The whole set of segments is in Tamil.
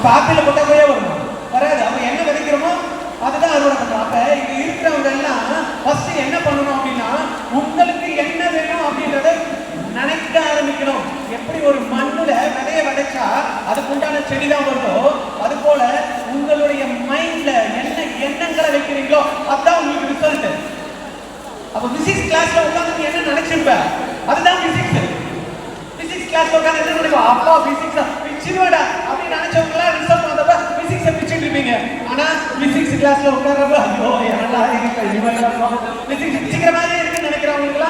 அப்போ ஆப்பிள் போட்டா போயே வருமா. வராது. அப்ப என்ன விதைக்கிறோமோ அதுதான் அறுவடை பண்ணும் அப்போ இங்கே இருக்கிறவங்க எல்லாம் ஃபஸ்ட்டு என்ன பண்ணணும் அப்படின்னா உங்களுக்கு என்ன வேணும் அப்படின்றத நினைக்க ஆரம்பிக்கணும். எப்படி ஒரு மண்ணுல விதைய விதைச்சா அதுக்கு உண்டான செடி தான் வருதோ அது போல உங்களுடைய மைண்ட்ல என்ன எண்ணங்களை வைக்கிறீங்களோ அதுதான் உங்களுக்கு ரிசல்ட் அப்ப பிசிக்ஸ் கிளாஸ்ல உட்காந்து நீ என்ன நினைச்சிருப்ப? அதுதான் பிசிக்ஸ் பிசிக்ஸ் கிளாஸ்ல உட்காந்து என்ன நினைப்பா? அப்பா பிசிக்ஸ் பிச்சிருவாடா அப்படின்னு நினைச்சவங்க எல்லாம் ரிசல்ட் வந்தப்ப பிசிக்ஸ் பிச்சுட்டு இருப்பீங்க. ஆனா பிசிக்ஸ் கிளாஸ்ல உட்கார்றப்ப ஐயோ என்னடா பிசிக்ஸ் பிச்சுக்கிற மாதிரி இருக்குன்னு நினைக்கிறவங்களுக்கு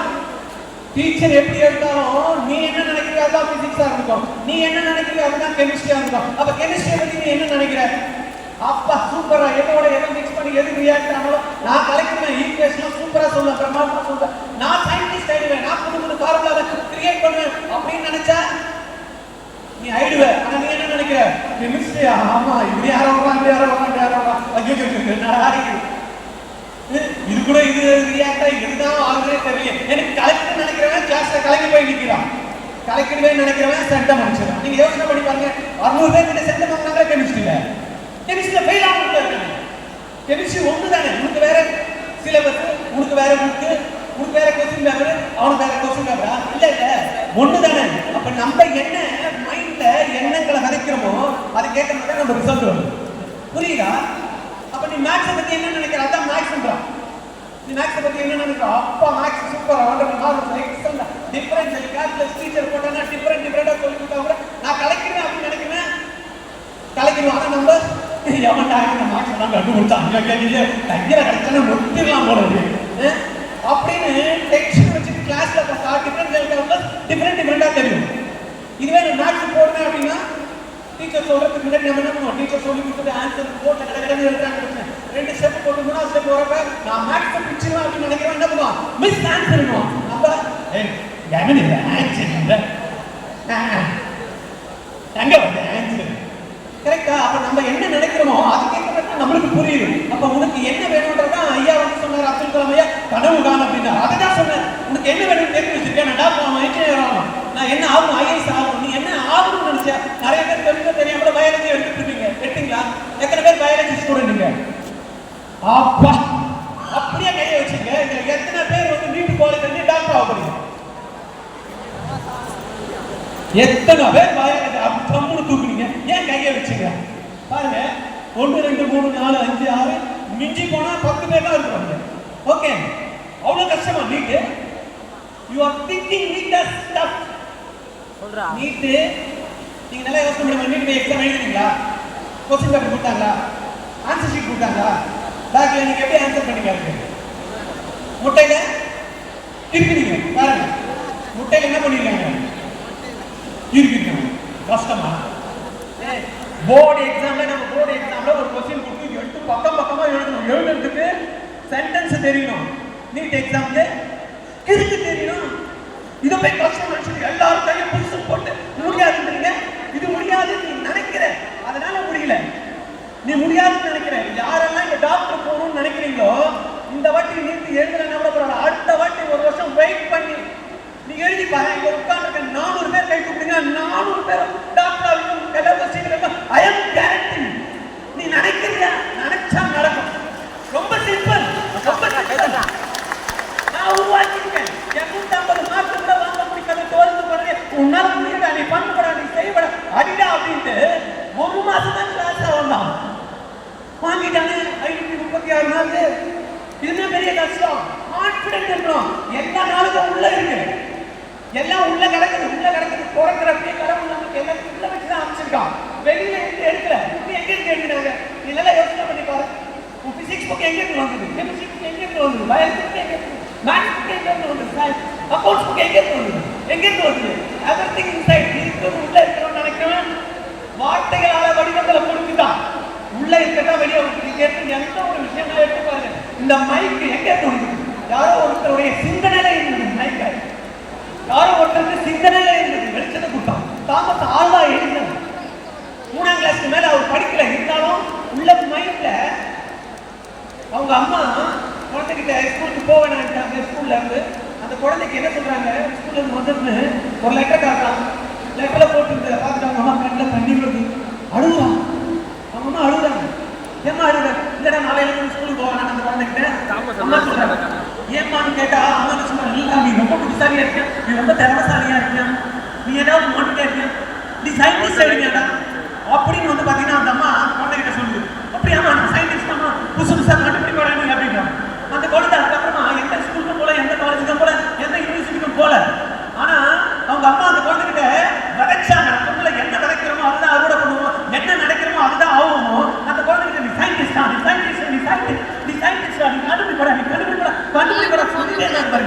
டீச்சர் எப்படி எடுத்தாலும் நீ என்ன நினைக்கிறியோ அதான் பிசிக்ஸா இருக்கும். நீ என்ன நினைக்கிறியோ அதுதான் கெமிஸ்ட்ரியா இருக்கும். அப்ப கெமிஸ்ட்ரியை பத்தி நீ என்ன நினைக்கிற? அப்பா சூப்பரா என்னோட எதை மிக்ஸ் பண்ணி எது ரியாக்ட் ஆனாலும் நான் கலெக்டுவேன் ஈக்குவேஷன் சூப்பரா சொல்லுவேன் பிரமாண்டமா சொல்லுவேன் நான் சயின்டிஸ்ட் ஆயிடுவேன் நான் புது புது ஃபார்முலா கிரியேட் பண்ணுவேன் அப்படின்னு நினைச்சா நீ ஆயிடுவ ஆனா நீ என்ன நினைக்கிற கெமிஸ்ட்ரி ஆமா இப்படி யாரோ வரலாம் இப்படி யாரோ வரலாம் இப்படி யாரோ வரலாம் ஐயோ ஐயோ, ஐயோ, என்னடா இது இது கூட இது ரியாக்டா இதுதான் ஆகுதே தெரியல. எனக்கு கலெக்டர் நினைக்கிறவன் கிளாஸ்ல கலங்கி போய் நிக்கிறான். கலெக்டர்வே நினைக்கிறவன் சென்டம் அடிச்சிடும் நீங்க யோசனை பண்ணி பாருங்க. அறுநூறு பேர் கிட்ட சென்டம் வாங்கினாங்க கெமிஸ்ட்ரியில கெமிஸ்ட்ரியில ஃபெயில் ஆகும் கெமிஸ்ட்ரி ஒன்று தானே உனக்கு வேற சிலபஸ் உனக்கு வேற புக்கு உனக்கு வேற கொஸ்டின் பேப்பர் அவனுக்கு வேற கொஸ்டின் பேப்பரா இல்ல இல்ல. ஒன்று தானே அப்ப நம்ம என்ன மைண்ட்ல எண்ணங்களை விதைக்கிறோமோ அதை மாதிரி நம்ம ரிசல்ட் வரும். புரியுதா? அப்ப நீ மேக்ஸை பத்தி என்ன நினைக்கிற? அதான் மேக்ஸ்ன்றான் நீ மேக்ஸை பத்தி என்ன நினைக்கிற? அப்பா maths super hundred marks excellent difference calculus teacher போட்டானா டிஃபரெண்ட் டிஃபரெண்டா சொல்லி கொடுத்தா நான் கலக்கிறேன் அப்படின்னு நினைக்கிறேன். கலக்கிறோம் ஆனா நம்ம எவன்டா இந்த மார்க்ஸ் எல்லாம் கண்டு கொடுத்தான் ஐயோ, ஐயோ, ஐயோ, கையில கிடைச்சா முத்திரலாம் போல இருக்கு. அஹ்? அப்படின்னு டெக்ஸ்ட் வச்சுட்டு கிளாஸ்ல பார்த்தா டிஃபரெண்ட் டிஃபரெண்ட் டிஃபரெண்டா தெரியும். இதுவே நான் மேக்ஸ் போடுறேன் அப்படின்னா டீச்சர் சொல்றதுக்கு முன்னாடி நம்ம என்ன பண்ணுவோம்? டீச்சர் சொல்லி கொடுத்தது ஆன்சர் போட்டு கடை கடை எழுதுறாங்க ரெண்டு ஸ்டெப் போட்டு மூணாவது ஸ்டெப் வரப்ப நான் மேக்ஸ் பிடிச்சிருவேன் அப்படின்னு நினைக்கிறேன் என்ன பண்ணுவான்? மிஸ் ஆன்சர் அப்ப ஏய் எவன் இல்லை ஆன்சர் இல்லை. எங்க வந்து ஆன்சர் கரெக்டா அப்ப நம்ம என்ன நினைக்கிறோமோ அதுக்கேற்ற நம்மளுக்கு புரியுது. அப்ப உனக்கு என்ன வேணும்ன்றதா ஐயா வந்து சொன்னார் அப்துல் கலாம் ஐயா. கனவு காணும் அப்படின்னா அதை தான் சொன்னேன் உனக்கு என்ன வேணும்னு தெரிஞ்சு வச்சிருக்கேன். நான் டாக்டர் ஆகணும் இன்ஜினியர் ஆகணும் நான் என்ன ஆகும்? ஐஎஸ் ஆகும் நீ என்ன ஆகணும்னு நினைச்ச நிறைய பேர் தெரிஞ்ச தெரியாம பயாலஜி எடுத்துட்டு இருக்கீங்க எடுத்தீங்களா எத்தனை பேர் பயாலஜி ஸ்டூடெண்ட் நீங்க அப்பா அப்படியே கையை வச்சுங்க இதுல எத்தனை பேர் வந்து வீட்டு காலேஜ் வந்து டாக்டர் ஆக போறீங்க எத்தனை பேர் அப்படி தூக்குனீங்க? ஏன் கையை வச்சுங்க? பாருங்க. ஒன்று ரெண்டு மூணு நாலு அஞ்சு ஆறு மிஞ்சி போனா பத்து பேர் தான் இருக்கிறாங்க ஓகே அவ்வளவு கஷ்டமா? NEET. You are thinking NEET stuff சொல்றா. நீட்டு. நீங்க நல்லா யோசனை பண்ணுங்க. நீட் எக்ஸாம் எழுதுனீங்களா கொஸ்டின் பேப்பர் கொடுத்தாங்களா? ஆன்சர் ஷீட் கொடுத்தாங்களா? பேக்ல நீங்க எப்படி ஆன்சர் பண்ணீங்க? அதுக்கு. முட்டையில திருப்பினீங்க பாருங்க. முட்டையில என்ன பண்ணிருக்காங்க? இருக்குது கஷ்டமா? போர்டு எக்ஸாம்ல நம்ம போர்டு எக்ஸாம்ல ஒரு கொஸ்டின் கொடுத்து எட்டு பக்கம் பக்கமா எழுதணும். எழுதுறதுக்கு சென்டென்ஸ் தெரியணும். நீட் எக்ஸாம்ல கிறுக்கு தெரியணும். இதை போய் கஷ்டம் நினைச்சிட்டு எல்லாரும் கையை புதுசு போட்டு முடியாதுன்றீங்க இது முடியாது நீ நினைக்கிற. அதனால முடியல. நீ முடியாதுன்னு நினைக்கிற. யாரெல்லாம் இங்க டாக்டர் போகணும்னு நினைக்கிறீங்களோ இந்த வாட்டி நீட்டு எழுதுறேன்னா கூட பரவாயில்ல அடுத்த வாட்டி ஒரு வருஷம் வெயிட் பண்ணி நீ எழுதி பாரு. இங்க உட்கார்ந்துருக்க நானூறு பேர் கை கூப்பிடுங்க நானூறு பேர் டாக்டர் ஆகணும் எல்லாரும் சீக்கிரம் ஐ எம் கேரண்டி நீ நினைக்கிறியா நினைச்சா நடக்கும் ரொம்ப சிம்பிள் ரொம்ப சிம்பிள் நான் உருவாக்கியிருக்கேன் எண்ணூத்தி ஐம்பது மார்க் கூட வாங்க முடிக்காத தோல்ந்து பண்ணி உன்னால முடியல நீ பண்ணப்படா நீ செய்யப்பட அடிடா அப்படின்ட்டு ஒரு மாசம் தான் கிளாஸ் வந்தான் வாங்கிட்டானே ஐநூத்தி முப்பத்தி ஆறு நாள். இதுதான் பெரிய கஷ்டம். கான்பிடன்ட் இருக்கணும். எல்லா நாளுக்கும் உள்ள இருக்கு. எல்லாம் உள்ள கிடக்குது உள்ள கிடக்குது. பிறக்கிறப்பே கடவுள் நமக்கு எல்லாம் உள்ள வச்சு தான் அமைச்சிருக்கான். வெளியில இருந்து எடுக்கல? இது எங்க இருந்து எடுக்கிறாங்க இதெல்லாம் யோசனை பண்ணி பாருங்க உன் பிசிக்ஸ் புக் எங்க இருந்து வந்தது? கெமிஸ்ட்ரி புக் எங்க இருந்து வந்தது? பயாலஜி புக் எங்க இருந்து மேத்ஸ் புக் எங்க இருந்து வந்தது? சயின்ஸ் அக்கௌண்ட்ஸ் புக் எங்க இருந்து வந்தது? எங்க இருந்து வந்தது? எவ்ரிதிங் இன்சைட் இருக்கிறது உள்ள இருக்கணும்னு நினைக்கிறேன் வார்த்தைகளால வடிவங்களை கொடுத்துட்டான். உள்ள இருக்கதா வெளியே நீங்க எடுத்து எந்த ஒரு விஷயங்களை எடுத்து பாருங்க. இந்த மைக்கு எங்க தோணுது யாரோ ஒருத்தருடைய சிந்தனையில இருந்தது மைக் யாரோ ஒருத்தருக்கு சிந்தனையில இருந்தது வெளிச்சத்தை கொடுத்தான். தாமஸ் ஆழ்வா எழுந்தது. மூணாம் கிளாஸ்க்கு மேல அவர் படிக்கல. இருந்தாலும் உள்ள மைண்ட்ல அவங்க அம்மா குழந்தைகிட்ட ஸ்கூலுக்கு போக வேணாட்டாங்க ஸ்கூல்ல இருந்து. அந்த குழந்தைக்கு என்ன சொல்றாங்க? ஸ்கூல்ல இருந்து வந்துருந்து ஒரு லெட்டர் காட்டுறான். லெட்டர்ல போட்டு பார்த்துட்டு அவங்க அம்மா கண்ணில் தண்ணி விழுது அழுகுறான். அம்மா அழுகுறாங்க. ஏமா அழுகுறாங்க இல்லடா நாளையில ஸ்கூலுக்கு போவேன் நான் அந்த குழந்தைகிட்ட? அம்மா சொல்றாங்க. ஏம்மான்னு கேட்டா அம்மா சொன்னா நீ நீ ரொம்ப புத்திசாலியா இருக்கியா? நீ ரொம்ப திறமசாலியா இருக்கியா? நீ ஏதாவது மோட்டிவேட் இருக்கியா நீ சயின்டிஸ்ட் இருக்கியாடா அப்படின்னு வந்து பாத்தீங்கன்னா அந்த அம்மா குழந்தைகிட்ட சொல்லுது.